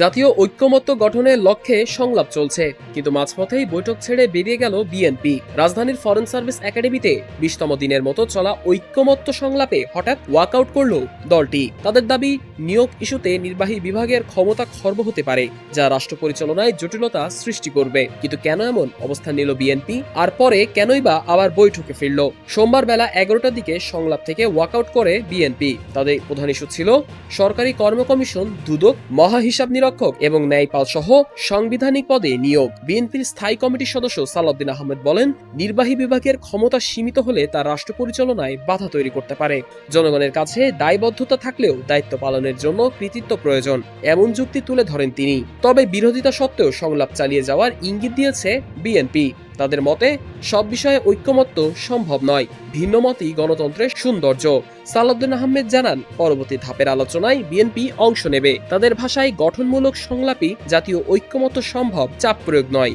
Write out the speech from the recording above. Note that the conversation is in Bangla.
জাতীয় ঐক্যমত্য গঠনের লক্ষ্যে সংলাপ চলছে, কিন্তু মাঝপথেই বৈঠক ছেড়ে বেরিয়ে গেল বিএনপি। রাজধানীর ফরেন সার্ভিস একাডেমিতে বিশতম দিনের মতো চলা ঐক্যমত্য সংলাপে হঠাৎ ওয়াকআউট করল দলটি। তাদের দাবি, নিয়োগ ইস্যুতে নির্বাহী বিভাগের ক্ষমতা খর্ব হতে পারে, যা রাষ্ট্র পরিচালনায় জটিলতা সৃষ্টি করবে। কিন্তু কেন এমন অবস্থান নিল বিএনপি? আর পরে কেনই বা আবার বৈঠকে ফিরল? সোমবার বেলা এগারোটার দিকে সংলাপ থেকে ওয়াকআউট করে বিএনপি। তাদের প্রধান ইস্যু ছিল, সরকারি কর্ম কমিশন দুদক মহা হিসাব নিরীক্ষক এবং ন্যায়পাল সহ সাংবিধানিক পদে নিয়োগ। বিএনপির স্থায়ী কমিটির সদস্য সালাউদ্দিন আহমেদ বলেন, নির্বাহী বিভাগের ক্ষমতা সীমিত হলে তা রাষ্ট্র পরিচালনায় বাধা তৈরি করতে পারে। জনগণের কাছে দায়বদ্ধতা থাকলেও দায়িত্ব পালনের জন্য কৃতিত্ব প্রয়োজন, এমন যুক্তি তুলে ধরেন তিনি। তবে বিরোধিতা সত্ত্বেও সংলাপ চালিয়ে যাওয়ার ইঙ্গিত দিয়েছে বিএনপি। তাদের মতে, সব বিষয়ে ঐক্যমত্য সম্ভব নয়। ভিন্ন মতই গণতন্ত্রের সৌন্দর্য। সালাউদ্দিন আহমেদ জানান, পরবর্তী ধাপের আলোচনায় বিএনপি অংশ নেবে। তাদের ভাষায় গঠনমূলক সংলাপই জাতীয় ঐক্যমত্য সম্ভব, চাপ প্রয়োগ নয়।